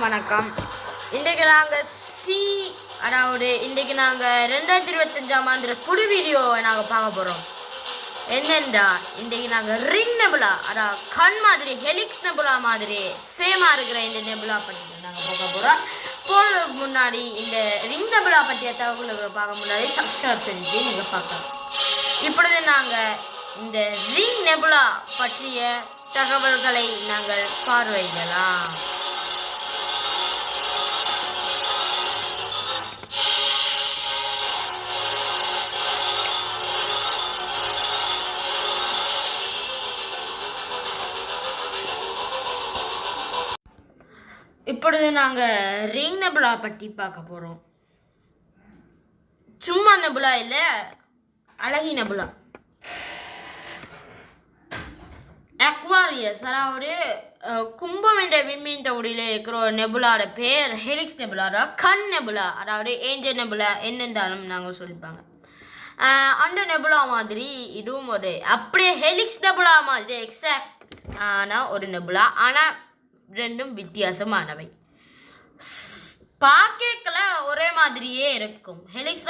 அனைவருக்கும் வணக்கம். இன்றைக்கு நாங்கள் சி அதாவது இன்றைக்கு நாங்கள் ரெண்டாயிரத்தி இருபத்தஞ்சாம் ஆண்டு புது வீடியோவை நாங்கள் பார்க்க போகிறோம் என்னென்றா? இன்றைக்கு நாங்கள் ரிங் நெபுலா அதாவது கண் மாதிரி ஹெலிக்ஸ் நெபுலா மாதிரி சேமாக இருக்கிற இந்த நெபுலா பற்றி நாங்கள் பார்க்க போகிறோம் போகிறதுக்கு முன்னாடி இந்த ரிங் நெபுலா பற்றிய தகவல்களை பார்க்க முன்னாடி சப்ஸ்கிரைப் செஞ்சு நீங்கள் பார்க்கலாம். இப்பொழுது நாங்கள் இந்த ரிங் நெபுலா பற்றிய தகவல்களை நாங்கள் பார்வையிடலாம். இப்பொழுது நாங்கள் ரிங் நெபுலா பற்றி பார்க்க போகிறோம் சும்மா நெபுலா இல்லை அழகி நெபுலா. அக்வாரியஸ் அதாவது கும்பம் என்ற விண்மீன் தொகுதியில் இருக்கிற ஒரு நெபுலாவோட பேர் ஹெலிக்ஸ் நெபுலா கண் நெபுலா அதாவது ஏஞ்சல் நெபுலா என்னென்றாலும் நாங்கள் சொல்லிப்பாங்க. அந்த நெபுலா மாதிரி இதுவும் ஒரு அப்படியே ஹெலிக்ஸ் நெபுலா மாதிரி எக்ஸாக்ட் ஆனால் ஒரு நெபுலா. ஆனால் ரெண்டும் வித்தியாசமானவை. பார்க்கல ஒரே மாதிரியே இருக்கும். ஹெலிக்ஸ்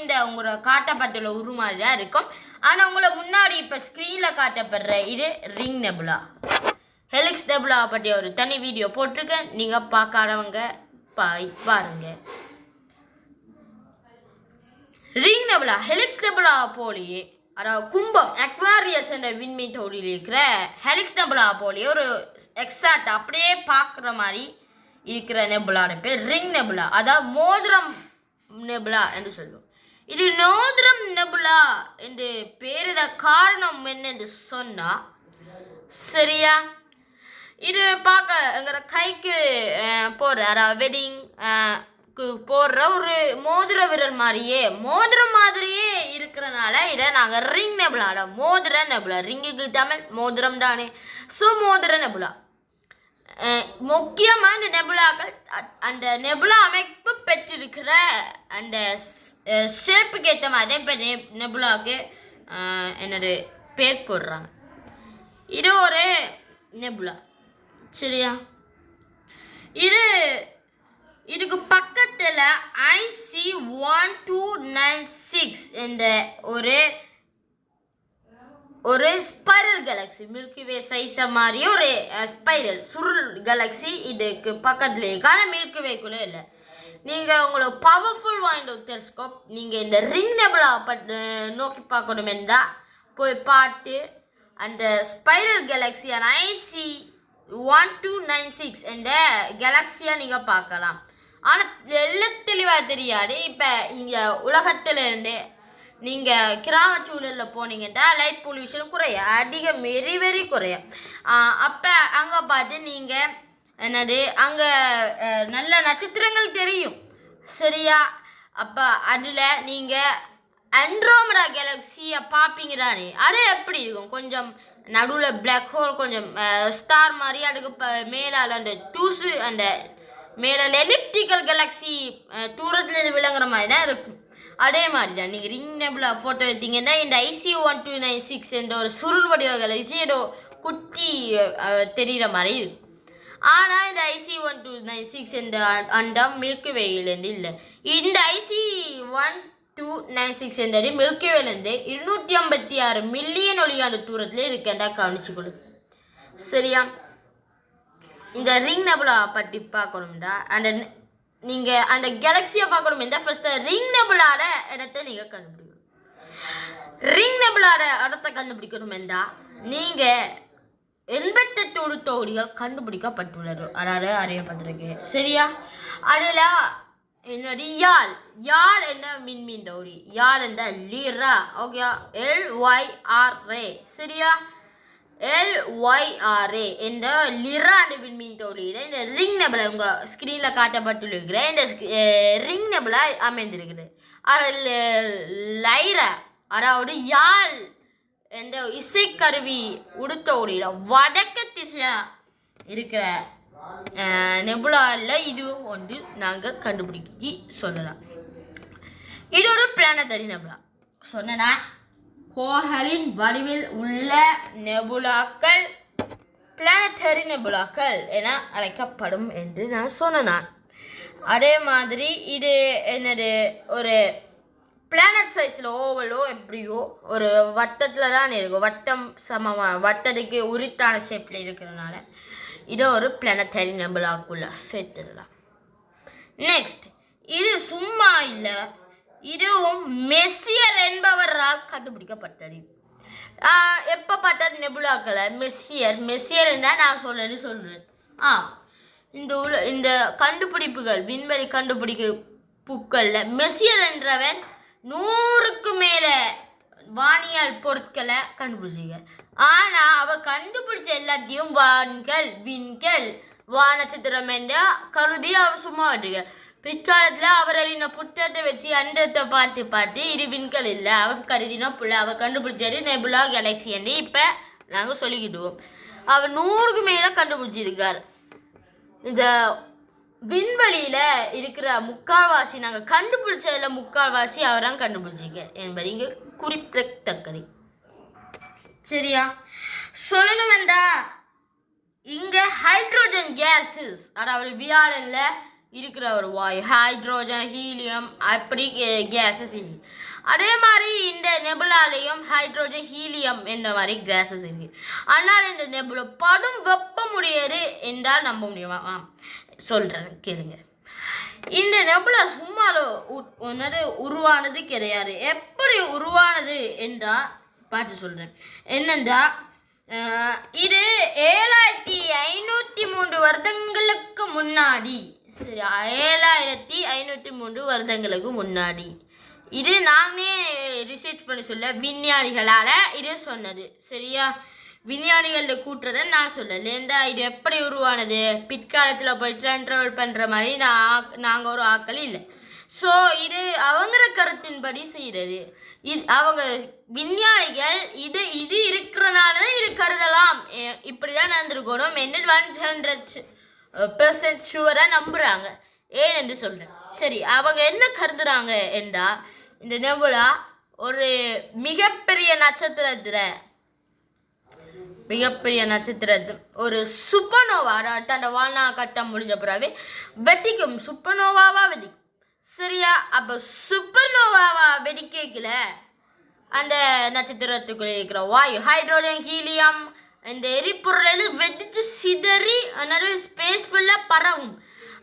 இந்த உங்களோட காட்டப்பட்டுள்ள உரு மாதிரி தான் இருக்கும். ஆனால் உங்களை முன்னாடி இப்போ ஸ்க்ரீனில் காட்டப்படுற இது ரிங் நெபுலா. ஹெலிக்ஸ் நெபுலா பற்றி ஒரு தனி வீடியோ போட்டிருக்கேன். நீங்கள் பார்க்காதவங்க பாய் பாருங்க. ரிங் நெபுலா ஹெலிக்ஸ் நெபுலா போலியே. அதாவது கும்பம். அக்வாரியஸ் என்ற விண்மீன் தொகுதியில் இருக்கிற ஹெலிக்ஸ் நெபுலா போலியே ஒரு எக்ஸாக்ட் அப்படியே பார்க்குற மாதிரி இருக்கிற நெபுலாட பேர் ரிங் நெபுலா அதாவது மோதிரம் நெபுலா என்று சொல்லுவோம். இது மோதிரம் நெபுலா என்று பேரிட காரணம் என்னென்று சொன்னால் சரியா? இது பார்க்க எங்கிற கைக்கு போடுற அதாவது வெட்டிங் போடுற ஒரு மோதிர விரல் மாதிரியே மோதிரம் மாதிரியே இருக்கிறனால இதை நாங்கள் ரிங் நெபுலாட மோதிர நெபுலா ரிங்குக்கு தமிழ் மோதிரம் தானே. ஸோ மோதிர நெபுலா அஹ் முக்கியமா இந்த நெபுலாக்கள் அந்த நெபுலா அமைப்பு பெற்றிருக்கிற அந்த ஷேப்புக்கு ஏற்ற மாதிரி இப்போ நெ நெபுலாவுக்கு என்னது பேர் போடுறாங்க. இது ஒரு நெபுலா சரியா? இது இதுக்கு பக்கத்தில் IC one two nine six என்ற ஒரு ஒரு ஸ்பைரல் கேலக்ஸி மில்கி வே சைஸை மாதிரி ஒரு ஸ்பைரல் சுருள் கேலக்ஸி இதுக்கு பக்கத்துலேயே இருக்கு. ஆனால் மில்கி வேக்குள்ளே இல்லை. நீங்கள் உங்களுக்கு பவர்ஃபுல் வாய்ந்த ஒரு டெலிஸ்கோப் நீங்கள் இந்த ரின்னபிளாக பட் நோக்கி பார்க்கணும் என்றால் போய் பார்த்து அந்த spiral கேலக்ஸியான IC one two nine six என்ற கேலக்ஸியாக நீங்கள் பார்க்கலாம். ஆனால் எல்லாம் தெளிவாக தெரியாது. இப்போ இங்கே உலகத்திலேருந்து நீங்கள் கிராம சூழலில் போனீங்கன்னா லைட் பொல்யூஷன் குறைய அதிக வெரி வெரி குறைய அப்போ அங்கே பார்த்து நீங்கள் என்னது அங்கே நல்ல நட்சத்திரங்கள் தெரியும். சரியா? அப்போ அதில் நீங்கள் அண்ட்ரோமரா கேலக்ஸியை பார்ப்பீங்கடானே அது எப்படி இருக்கும்? கொஞ்சம் நடுவில் பிளாக் ஹோல் கொஞ்சம் ஸ்டார் மாதிரி அதுக்கு இப்போ மேலால் அந்த டூஸு அந்த மேலே எலிப்டிக்கல் கேலக்ஸி தூரத்தில் விளங்குற மாதிரி தான் இருக்கும். அதே மாதிரி தான் நீங்கள் ரிங் நெபில் ஃபோட்டோ எடுத்தீங்கன்னா இந்த IC one two nine six என்ற ஒரு சுருள் வடிவ கேலக்ஸி ஏதோ குட்டி தெரிகிற மாதிரி இருக்கும். ஆனால் இந்த IC one two nine six என்ற அண்டம் மில்கி வேயிலேருந்து இல்லை. இந்த IC one two nine six என்றது மில்கி வேலேருந்து இருநூற்றி ஐம்பத்தி ஆறு மில்லியன் ஒளியாண்டு தூரத்தில் இருக்கேன்டா கவனிச்சுக்கொள்ளு சரியா? இந்த ரிங் நபுலா பற்றி பார்க்கணும்டா. அந்த நீங்கள் அந்த கேலக்ஸியை பார்க்கணும்டா ஃபஸ்ட்டு ரிங் நபுலாட இடத்த நீங்கள் கண்டுபிடிக்கணும். ரிங் நபுலாட இடத்தை கண்டுபிடிக்கணும் என்றா நீங்கள் எண்பத்தெட்டு உடுத்தொகுதிகள் கண்டுபிடிக்கப்பட்டுள்ளது. அதாவது அறியப்பட்டிருக்கு சரியா? அதில் என்னடி யாழ். யாழ் என்ன மின்மீன் தௌரி யாழ் என்ற Lyra. Okay L Y R ரே சரியா? எல் ஒய் என்ற லிரா என்ற விண்மீன் இந்த ரிங் நெபலை உங்கள் ஸ்க்ரீனில் காட்டப்பட்டுள்ள இந்த ரிங் நெபலை அமைந்திருக்குது. அதில் லைரா அதாவது யாழ் என்ற இசைக்கருவி உடுத்த ஒளியில் வடக்கு திசையாக இருக்கிற நெபுலாவில் இதுவும் ஒன்று நாங்கள் கண்டுபிடிச்சி சொல்லலாம். இது ஒரு பிளானட்டரி நெபுலா சொன்னா கோகலின் வடிவில் உள்ள நெபுலாக்கள் பிளானட்டரி நெபுலாக்கள் என அழைக்கப்படும் என்று நான் சொன்னேன் அதே மாதிரி இது என்னது ஒரு பிளானட் சைஸில் ஓவலோ எப்படியோ ஒரு வட்டத்தில் தான் இருக்கும். வட்டம் சமமாக வட்டத்துக்கு உரித்தான ஷேப்பில் இருக்கிறனால இதை ஒரு பிளானட்டரி நெபுலாக்குள்ள சேர்த்துடலாம். நெக்ஸ்ட் இது சும்மா இல்லை இதுவும் மெஸ்ஸியர் என்பவரால் கண்டுபிடிக்கப்பட்டது. எப்போ பார்த்தா நெபுலாக்களை மெஸ்ஸியர் மெஸ்ஸியர்னா நான் சொல்லன்னு சொல்கிறேன் ஆ இந்த உல இந்த கண்டுபிடிப்புகள் விண்வெளி கண்டுபிடிப்புகளில் மெஸ்ஸியர் என்றவன் நூறுக்கு மேலே வானியல் பொருட்களை கண்டுபிடிச்சிங்க ஆனால் அவள் கண்டுபிடிச்ச எல்லாத்தையும் வான்கள் விண்கள் வானச்சித்திரம் என்ற கருதி அவர் சும்மா விட்டுருக்க பிற்காலத்தில் அவர் புத்தகத்தை வச்சு அண்டத்தை பார்த்து பார்த்து இது விண்கள் இல்லை. அவர் கருதினா புள்ள அவர் கண்டுபிடிச்சது நெபுலா கேலக்ஸி என்று இப்போ நாங்கள் சொல்லிக்கிடுவோம். அவர் நூறுக்கு மேலே கண்டுபிடிச்சிருக்கார். இந்த விண்வெளியில் இருக்கிற முக்கால்வாசி நாங்கள் கண்டுபிடிச்சதில் முக்கால்வாசி அவரான் கண்டுபிடிச்சிருக்கார் என்பது இங்கே குறிப்பிடத்தக்கது. சரியா? சொல்லணும் வேண்டா இங்கே ஹைட்ரோஜன் கேஸஸ் அதாவது வியாழனில் இருக்கிற ஒரு வாயு ஹைட்ரோஜன் ஹீலியம் அப்படி கேஸஸ் இருக்கு. அதே மாதிரி இந்த நெபுலாலையும் ஹைட்ரோஜன் ஹீலியம் என்ற மாதிரி கேஸஸ் இருக்கு. ஆனால் இந்த நெபுல படும் வெப்பமுடையது என்றால் நம்ப முடியுமா? ஆ சொல்கிறேன் கேளுங்க. இந்த நெபுலா சும்மா உ- உருவானது கிடையாது. எப்படி உருவானது என்றால் பார்த்து சொல்கிறேன் என்னென்றா இது ஏழாயிரத்தி ஐநூற்றி மூன்று வருடங்களுக்கு முன்னாடி சரி ஏழாயிரத்தி ஐநூற்றி மூன்று வருடங்களுக்கு முன்னாடி. இது நாங்களே ரிசர்ச் பண்ணி சொல்ல விஞ்ஞானிகளால் இது சொன்னது. சரியா? விஞ்ஞானிகளில் கூட்டுறதை நான் சொல்லலை. ஏண்டா இது எப்படி உருவானது? பிற்காலத்தில் போய் ட்ரெயின் ட்ராவல் பண்ணுற மாதிரி நான் நாங்கள் ஒரு ஆக்கள் இல்லை. ஸோ இது அவங்கிற கருத்தின்படி செய்கிறது இது அவங்க விஞ்ஞானிகள் இது இது இருக்கிறனால தான் இது கருதலாம். இப்படி தான் நடந்திருக்கணும். என்ன ஒன் ஹண்ட்ரட் பெர்சன்ட் ஷுவராக நம்புகிறாங்க ஏன் என்று சொல்கிறேன் சரி அவங்க என்ன கருதுறாங்க என்றால் இந்த நெபுலா ஒரு மிகப்பெரிய நட்சத்திரத்தில் மிகப்பெரிய நட்சத்திரத்து ஒரு சுப்பனோவா அந்த வாழ்நாள் கட்டம் முடிஞ்ச பிறகு வெடிக்கும் சுப்பனோவாவா வெடிக்கும். சரியா? அப்போ சுப்பனோவாவா வெடிக்கல அந்த நட்சத்திரத்துக்குள்ளே இருக்கிற வாயு ஹைட்ரோஜன் ஹீலியம் அந்த எரிபொருள் வெடித்து சிதறி நிறைய ஸ்பேஸ் ஃபுல்லாக பரவும்.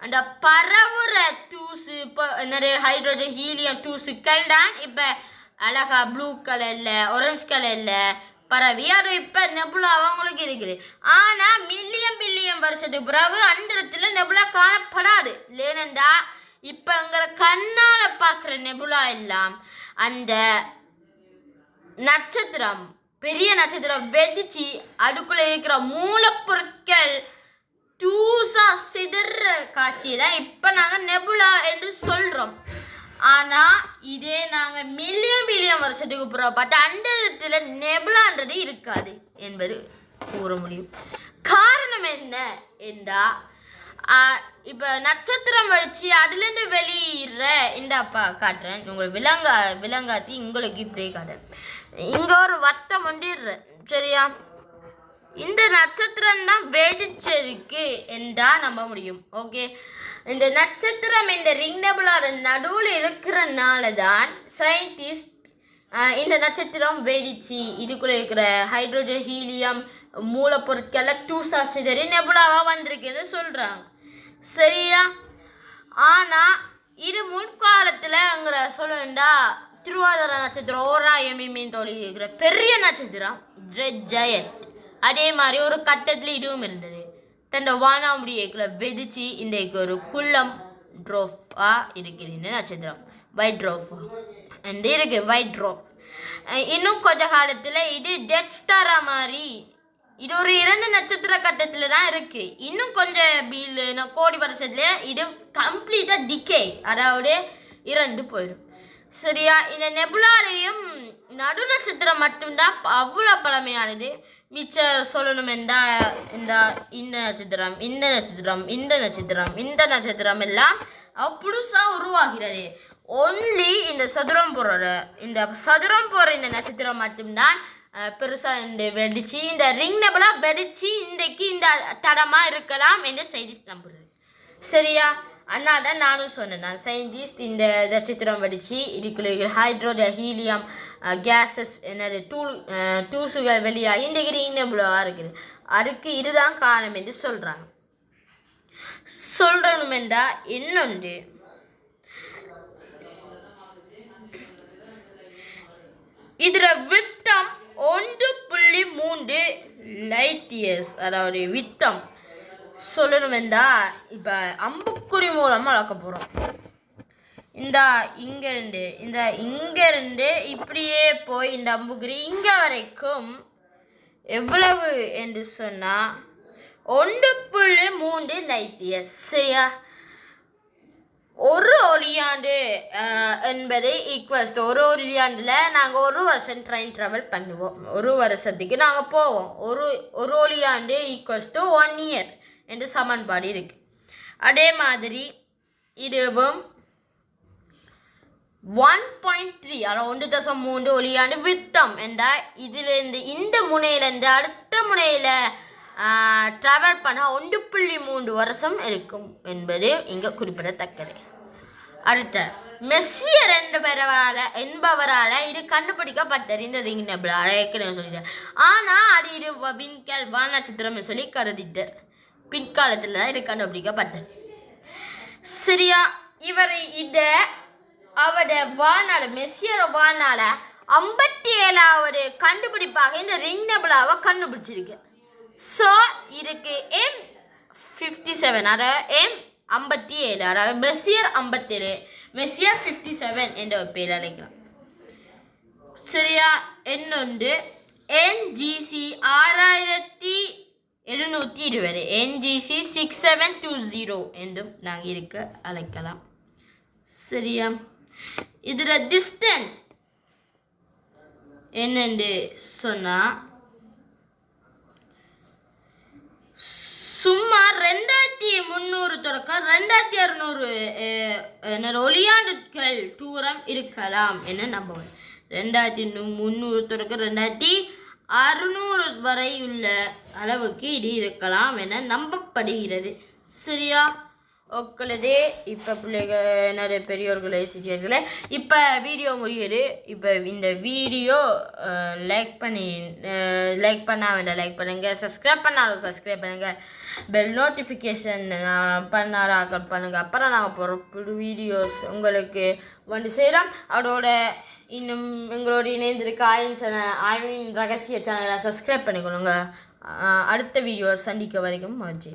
அந்த பரவுற தூசு இப்போ நிறைய ஹைட்ரோஜன் ஹீலியம் தூசுக்கள் தான் இப்போ அழகா ப்ளூ கலரில் orange கலரில் பரவி. அது இப்போ நெபுலா அவங்களுக்கு இருக்குது. ஆனால் மில்லியன் பில்லியன் வருஷத்துக்கு பிறகு அந்த இடத்துல நெபுலா காணப்படாது. ஏனென்றா இப்போ எங்களை கண்ணால் பார்க்குற நெபுலா எல்லாம் அந்த நட்சத்திரம் பெரிய நட்சத்திரம் வெடிச்சு அதுக்குள்ள இருக்கிற மூலப்பொருட்கள் தூசா சிதற காட்சி தான் இப்போ நாங்கள் நெபுலா என்று சொல்கிறோம் ஆனால் இதே நாங்கள் மில்லியன் மில்லியன் வருஷத்துக்கு அப்புறம் பார்த்தா அந்த இடத்துல நெபுலான்றது இருக்காது என்பது கூற முடியும். காரணம் என்ன என்றால் இப்போ நட்சத்திரம் வச்சு அதுலேருந்து வெளியிடுற இந்த அப்பா காட்டுறேன். உங்களுக்கு விலங்கா விலங்காத்தி உங்களுக்கு இப்படியே காட்டுறேன். இங்கே ஒரு வட்டம் ஒன்றிடுறேன் சரியா? இந்த நட்சத்திரம் தான் வெடிச்சிருக்கு என்றா நம்ப முடியும். ஓகே? இந்த நட்சத்திரம் இந்த ரிங் டபுளோட நடுவில் இருக்கிறனால தான் சயின்டிஸ்ட் இந்த நட்சத்திரம் வெடிச்சு இதுக்குள்ளே இருக்கிற ஹைட்ரோஜன் ஹீலியம் மூலப்பொருட்களை டூசா சிதறி நெபுலாவா வந்திருக்குன்னு சொல்கிறாங்க சரியா? ஆனால் இது முன்காலத்தில் அங்கிற சொல்லணுண்டா திருவாதிர நட்சத்திரம் ஓராயம் மீன் தொழில் பெரிய நட்சத்திரம் ரெட் ஜெயண்ட் அதே மாதிரி ஒரு கட்டத்தில் இதுவும் இருந்தது. தன்னோட வானாமுடி ஏக்கில் வெதிச்சு இன்றைக்கு ஒரு குள்ளம் ட்ரோஃபா இருக்குது இந்த நட்சத்திரம். வைட் ட்ரோஃப் அண்ட் இருக்கு வைட் ட்ரோஃப் இன்னும் கொஞ்ச காலத்தில் இது டெட் ஸ்டாரா மாதிரி இது ஒரு இரண்டு நட்சத்திர கட்டத்தில் தான் இருக்குது இன்னும் கொஞ்சம் பில் கோடி வருஷத்துல இது கம்ப்ளீட்டாக டிகே அதாவது இறந்து போயிடும். சரியா? இந்த நெபுலாலையும் நடு நட்சத்திரம் மட்டும்தான் அவ்வளோ பழமையானது. மிச்ச சொல்லணும் என்றா இந்த இந்த நட்சத்திரம் இந்த நட்சத்திரம் இந்த நட்சத்திரம் இந்த நட்சத்திரம் எல்லாம் புதுசாக உருவாகிறது. ஒன்லி இந்த சதுரம் போகிற இந்த சதுரம் போகிற இந்த நட்சத்திரம் மட்டும்தான் பெருசாக இந்த வெடிச்சு இந்த ரிங் நபலாக வெடிச்சு இன்றைக்கு இந்த தடமாக இருக்கலாம் என்று செய்தி நம்புறது சரியா? அண்ணா தான் நானும் சொன்னேன். நான் சயின்டிஸ்ட் இந்த நட்சத்திரம் வடித்து இதுக்குள்ள இருக்கிற ஹைட்ரோஜன் ஹீலியம் கேஸஸ் என்னது டூல் டூசுகள் uh, வெளியாகி இந்த கிரீன் நபலாக இருக்குது அதுக்கு இதுதான் காரணம் என்று சொல்கிறாங்க சொல்கிறணுமெண்டா இன்னொன்று இதில் விட்டம் ஒன்று புள்ளி மூன்று லைட் இயர்ஸ் அதாவது விட்டம். சொல்லணுமெண்டா இப்போ அம்புக்குறி மூலமாக வளர்க்க போகிறோம் இந்த இங்கேருந்து இந்த இங்கேருந்து இப்படியே போய் இந்த அம்புக்குறி இங்கே வரைக்கும் எவ்வளவு என்று சொன்னால் ஒன்று புள்ளி மூன்று லைட் சரியா? ஒரு ஒளியாண்டு என்பது ஈக்குவல்ஸ் ஒரு ஒளியாண்டில் நாங்கள் ஒரு வருஷம் ட்ரெயின் ட்ராவல் பண்ணுவோம். ஒரு வருஷத்துக்கு நாங்கள் போவோம். ஒரு ஒரு ஒளியாண்டு ஈக்குவல்ஸ் டு ஒன் இயர் என்று சமன்பாடு இருக்கு. அதே மாதிரி இதுவும் ஒன் பாயிண்ட் த்ரீ அதாவது ஒன்று தசம் மூன்று ஒளியாண்டு விட்டம் என்றால் இதிலிருந்து இந்த முனையிலேருந்து அடுத்த முனையில் ட்ராவல் பண்ணால் ஒன்று புள்ளி மூன்று வருஷம் இருக்கும் என்பது இங்கே குறிப்பிடத்தக்கது. அடுத்த மெஸ்ஸியர் என்பவரால் என்பவரால் இது கண்டுபிடிக்கப்பட்டது இந்த ரிங் நெபுலா ஏற்கனவே சொல்லிட்டேன் ஆனால் அது இது வ- விண்கல் வால் நட்சத்திரம் சொல்லி கருதிட்டார். பிற்காலத்தில் தான் இது கண்டுபிடிக்கப்பட்டது சரியா? இவர் இத அவட வாழ்நாள் மெஸ்ஸியோட வாழ்நாள ஐம்பத்தி ஏழாவது கண்டுபிடிப்பாக இந்த ரிங் கண்டுபிடிச்சிருக்கு ஸோ இதுக்கு எம் ஃபிஃப்டி செவன் அதாவது எம் ஐம்பத்தி ஏழு அதாவது மெஸ்ஸியர் ஐம்பத்தேழு மெஸ்ஸியர் ஃபிஃப்டி செவன் என்ற ஒரு பேர் அழைக்கலாம். சரியா? என்னொன்று என்ஜிசி ஆர் இருநூற்றி இருபது NGC six seven two zero என்றும் நாங்கள் இருக்க அழைக்கலாம். சரியா? இதில் டிஸ்டன்ஸ் என்னென்று சொன்னால் சுமார் ரெண்டாயிரத்தி முந்நூறு தொடக்கம் ரெண்டாயிரத்தி அறுநூறு என்னோட ஒளியாண்டுகள் தூரம் இருக்கலாம் என நம்ப ரெண்டாயிரத்தி முந்நூறு தொடக்கம் ரெண்டாயிரத்தி அறுநூறு வரை உள்ள அளவுக்கு இடி இருக்கலாம் என நம்பப்படுகிறது. சரியா? உங்களது இப்போ பிள்ளைகள் நிறைய பெரியோர்களே சிறியர்களே இப்போ வீடியோ முடியுது. இப்போ இந்த வீடியோ லைக் பண்ணி லைக் பண்ண வேண்டாம் லைக் பண்ணுங்கள் சப்ஸ்கிரைப் பண்ணாலும் சப்ஸ்கிரைப் பண்ணுங்கள் பெல் நோட்டிஃபிகேஷன் பண்ணாராக்கள் பண்ணுங்கள் அப்புறம் நாங்கள் போகிற புது வீடியோஸ் உங்களுக்கு வந்து செய்கிறோம் அதோட இன்னும் எங்களோட இணைந்திருக்க ஆயின் சேனல் ஆயின் ரகசிய சேனலை சப்ஸ்கிரைப் பண்ணிக்கணுங்க அடுத்த வீடியோ சந்திக்க வரைக்கும் மகிழ்ச்சி.